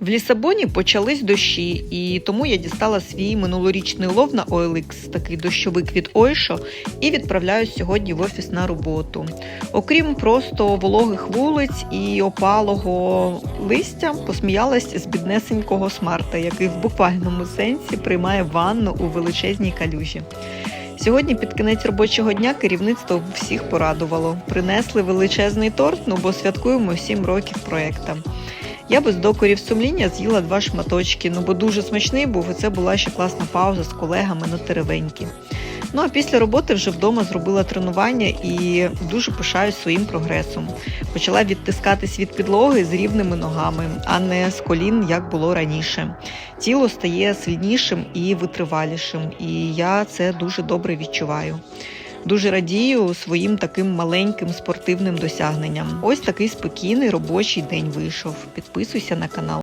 В Лісабоні почались дощі, і тому я дістала свій минулорічний лов на OLX, такий дощовик від Ойшо, і відправляюсь сьогодні в офіс на роботу. Окрім просто вологих вулиць і опалого листя, посміялась з біднесенького смарта, який в буквальному сенсі приймає ванну у величезній калюжі. Сьогодні під кінець робочого дня керівництво всіх порадувало. Принесли величезний торт, ну бо святкуємо 7 років проєкта. Я без докорів сумління з'їла два шматочки, ну бо дуже смачний був, і це була ще класна пауза з колегами на теревеньки. Ну а після роботи вже вдома зробила тренування і дуже пишаюсь своїм прогресом. Почала відтискатись від підлоги з рівними ногами, а не з колін, як було раніше. Тіло стає сильнішим і витривалішим, і я це дуже добре відчуваю. Дуже радію своїм таким маленьким спортивним досягненням. Ось такий спокійний робочий день вийшов. Підписуйся на канал.